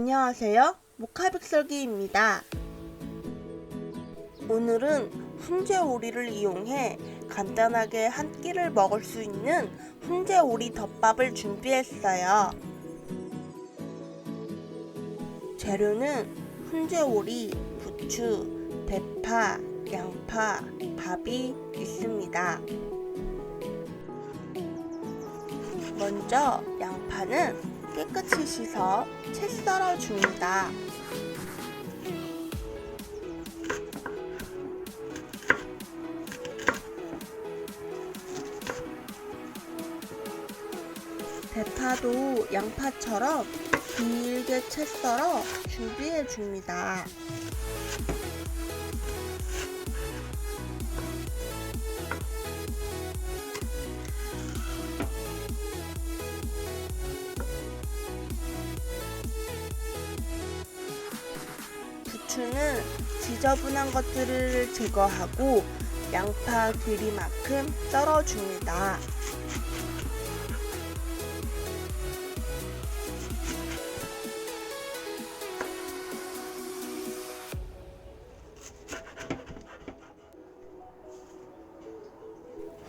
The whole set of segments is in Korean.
안녕하세요. 모카백설기입니다. 오늘은 훈제오리를 이용해 간단하게 한 끼를 먹을 수 있는 훈제오리 덮밥을 준비했어요. 재료는 훈제오리, 부추, 대파, 양파, 밥이 있습니다. 먼저 양파는 깨끗이 씻어 채 썰어 줍니다. 대파도 양파처럼 길게 채 썰어 준비해 줍니다. 부추는 지저분한 것들을 제거하고 양파 길이만큼 썰어줍니다.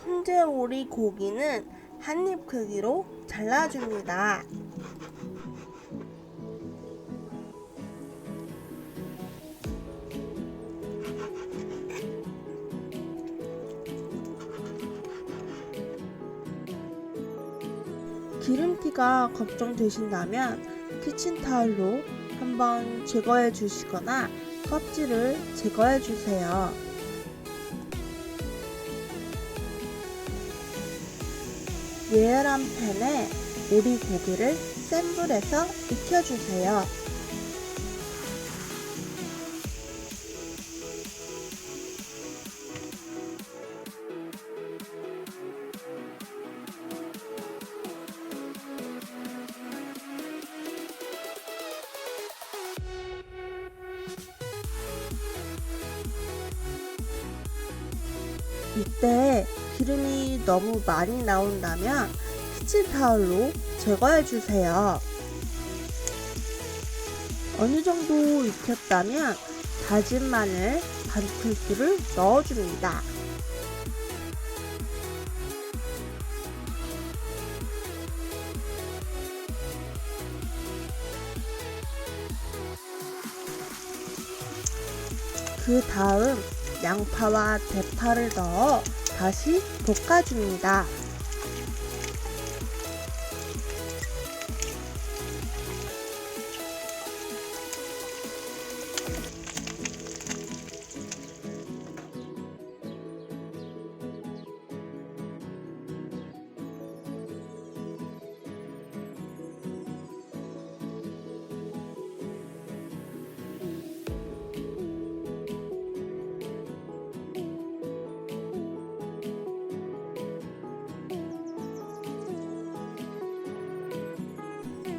훈제오리 고기는 한입 크기로 잘라줍니다. 기름기가 걱정되신다면 키친타올로 한번 제거해 주시거나 껍질을 제거해 주세요. 예열한 팬에 오리 고기를 센 불에서 익혀주세요. 이때 기름이 너무 많이 나온다면 키친타올로 제거해 주세요. 어느 정도 익혔다면 다진 마늘 반 큰술을 넣어줍니다. 그 다음 양파와 대파를 넣어 다시 볶아줍니다.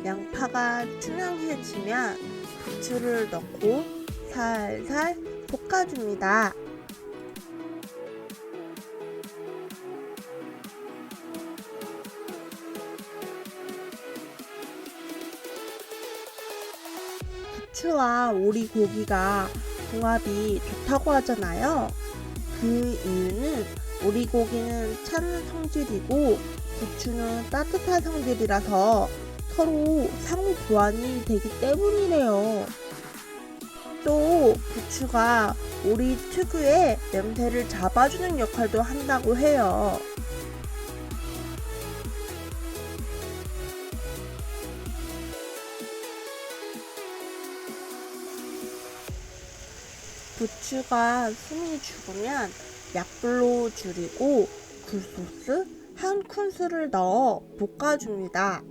양파가 투명해지면 부추를 넣고 살살 볶아줍니다. 부추와 오리 고기가 궁합이 좋다고 하잖아요. 그 이유는 오리 고기는 찬 성질이고 부추는 따뜻한 성질이라서 서로 상호 보완이 되기 때문이래요. 또 부추가 오리 특유의 냄새를 잡아주는 역할도 한다고 해요. 부추가 숨이 죽으면 약불로 줄이고 굴소스 한 큰술을 넣어 볶아줍니다.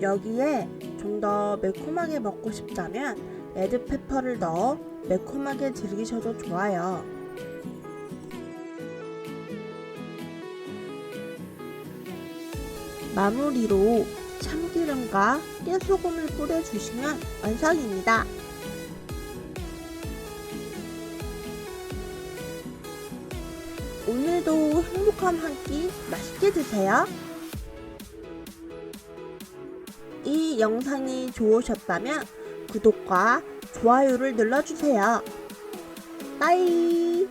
여기에 좀 더 매콤하게 먹고 싶다면 레드페퍼를 넣어 매콤하게 즐기셔도 좋아요. 마무리로 참기름과 깨소금을 뿌려주시면 완성입니다. 오늘도 행복한 한 끼 맛있게 드세요. 이 영상이 좋으셨다면 구독과 좋아요를 눌러주세요. 빠이!